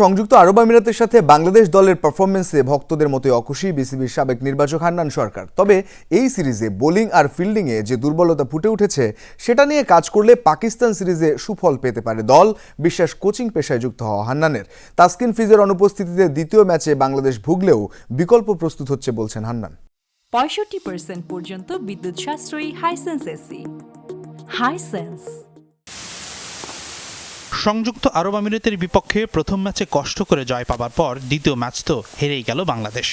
সংযুক্ত আরব আমিরাতের সাথে বাংলাদেশ দলের পারফরমেন্সে ভক্তদের মতোই অখুশি, বিসিবির সাবেক নির্বাচক হান্নান সরকার। তবে এই সিরিজে বোলিং আর ফিল্ডিংয়ে যে দুর্বলতা ফুটে উঠেছে, সেটা নিয়ে কাজ করলে পাকিস্তান সিরিজে সুফল পেতে পারে দল, বিশ্বাস কোচিং পেশায় যুক্ত হওয়া হান্নানের। তাসকিন ফিজের অনুপস্থিতিতে দ্বিতীয় ম্যাচে বাংলাদেশ ভুগলেও বিকল্প প্রস্তুত হচ্ছে বলছেন হান্নান। পঁয়ষট্টি পর্যন্ত বিদ্যুৎ সাশ্রয়ী হাইসেন্স এসি হাইসেন্স সংযুক্ত আরব আমিরাতের বিপক্ষে প্রথম ম্যাচে কষ্ট করে জয় পাবার পর দ্বিতীয় ম্যাচ তো হেরেই গেল বাংলাদেশ।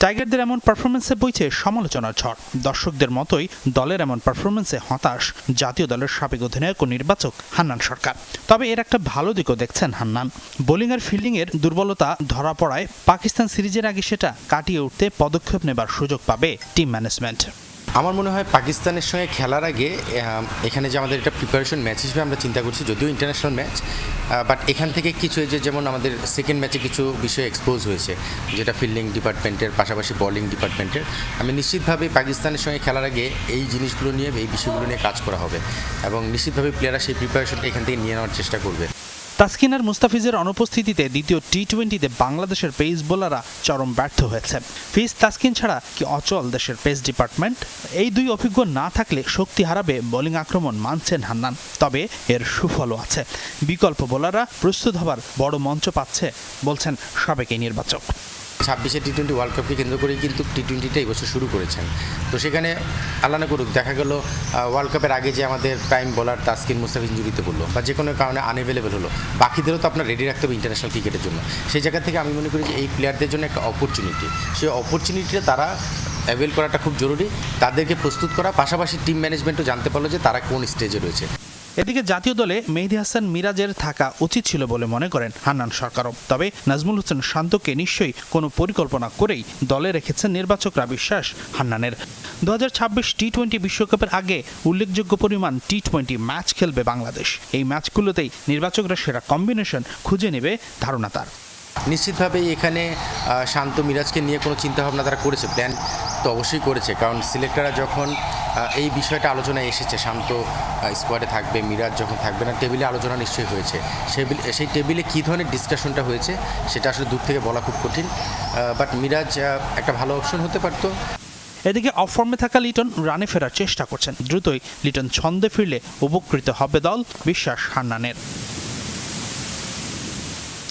টাইগারদের এমন পারফরমেন্সে বইছে সমালোচনার ঝড়। দর্শকদের মতোই দলের এমন পারফরমেন্সে হতাশ জাতীয় দলের সাবেক অধিনায়ক ও নির্বাচক হান্নান সরকার। তবে এর একটা ভালো দিকও দেখছেন হান্নান। বোলিং আর ফিল্ডিংয়ের দুর্বলতা ধরা পড়ায় পাকিস্তান সিরিজের আগে সেটা কাটিয়ে উঠতে পদক্ষেপ নেবার সুযোগ পাবে টিম ম্যানেজমেন্ট। আমার মনে হয় পাকিস্তানের সঙ্গে খেলার আগে এখানে যে আমাদের একটা প্রিপারেশন ম্যাচ হিসেবে আমরা চিন্তা করছি, যদিও ইন্টারন্যাশনাল ম্যাচ বাট এখান থেকে কিছু এই যে যেমন আমাদের সেকেন্ড ম্যাচে কিছু বিষয় এক্সপোজ হয়েছে, যেটা ফিল্ডিং ডিপার্টমেন্টের পাশাপাশি বলিং ডিপার্টমেন্টের আমি নিশ্চিতভাবে পাকিস্তানের সঙ্গে খেলার আগে এই জিনিসগুলো নিয়ে, এই বিষয়গুলো নিয়ে কাজ করা হবে এবং নিশ্চিতভাবে প্লেয়াররা সেই প্রিপারেশনটা এখান থেকে নিয়ে নেওয়ার চেষ্টা করবে। তাসকিন আর মুস্তাফিজের অনুপস্থিতিতে দ্বিতীয় টি টোয়েন্টিতে বাংলাদেশের পেস বোলাররা চরম ব্যর্থ হয়েছে। ফিজ তাসকিন ছাড়া কি অচল দেশের পেস ডিপার্টমেন্ট এই দুই অভিজ্ঞ না থাকলে শক্তি হারাবে বোলিং আক্রমণ মানছেন হান্নান। তবে এর সুফলও আছে। বিকল্প বোলাররা প্রস্তুত হবার বড় মঞ্চ পাচ্ছে, বলছেন সাবেক এই নির্বাচক। ছাব্বিশে টি টোয়েন্টি ওয়ার্ল্ড কাপকে কেন্দ্র করেই কিন্তু টি টোয়েন্টিটা এই বছর শুরু করেছেন। তো সেখানে আল্লাহ না করুক দেখা গেল ওয়ার্ল্ড কাপের আগে যে আমাদের প্রাইম বোলার তাসকিন মুস্তাফিজ ইঞ্জুরিতে পড়ল বা যে কোনো কারণে আনএভেলেবেল হলো, বাকিদেরও তো আপনার রেডি রাখতে হবে ইন্টারন্যাশনাল ক্রিকেটের জন্য। সেই জায়গা থেকে আমি মনে করি যে এই প্লেয়ারদের জন্য একটা অপরচুনিটি সেই অপরচুনিটিটা তারা অ্যাভেল করাটা খুব জরুরি। তাদেরকে প্রস্তুত করা, পাশাপাশি টিম ম্যানেজমেন্টও জানতে পারল যে তারা কোন স্টেজে রয়েছে। এদিকে জাতীয় দলে মেহেদি হাসান মিরাজের থাকা উচিত ছিল বলে মনে করেন হান্নান সরকারও। তবে নাজমুল হোসেন শান্তকে নিশ্চয়ই কোনো পরিকল্পনা করেই দলে রেখেছেন নির্বাচকরা বিশ্বাস হান্নানের। দু হাজার ছাব্বিশ টি টোয়েন্টি বিশ্বকাপের আগে উল্লেখযোগ্য পরিমাণ টি টোয়েন্টি ম্যাচ খেলবে বাংলাদেশ। এই ম্যাচগুলোতেই নির্বাচকরা সেরা কম্বিনেশন খুঁজে নেবে ধারণা তার। নিশ্চিতভাবেই এখানে শান্ত মিরাজকে নিয়ে কোনো চিন্তাভাবনা তারা করেছে প্ল্যান তো অবশ্যই করেছে। কারণ সিলেক্টররা যখন এই বিষয়টা আলোচনায় এসেছে, শান্ত স্কোয়াডে থাকবে, মিরাজ যখন থাকবে না টেবিলে আলোচনা নিশ্চয়ই হয়েছে। সেই সেই টেবিলে কী ধরনের ডিসকাশনটা হয়েছে, সেটা আসলে দূর থেকে বলা খুব কঠিন। বাট মিরাজ একটা ভালো অপশন হতে পারতো। এদিকে অফ ফর্মে থাকা লিটন রানে ফেরার চেষ্টা করছেন। দ্রুতই লিটন ছন্দে ফিরলে উপকৃত হবে দল, বিশ্বাস হান্নানের।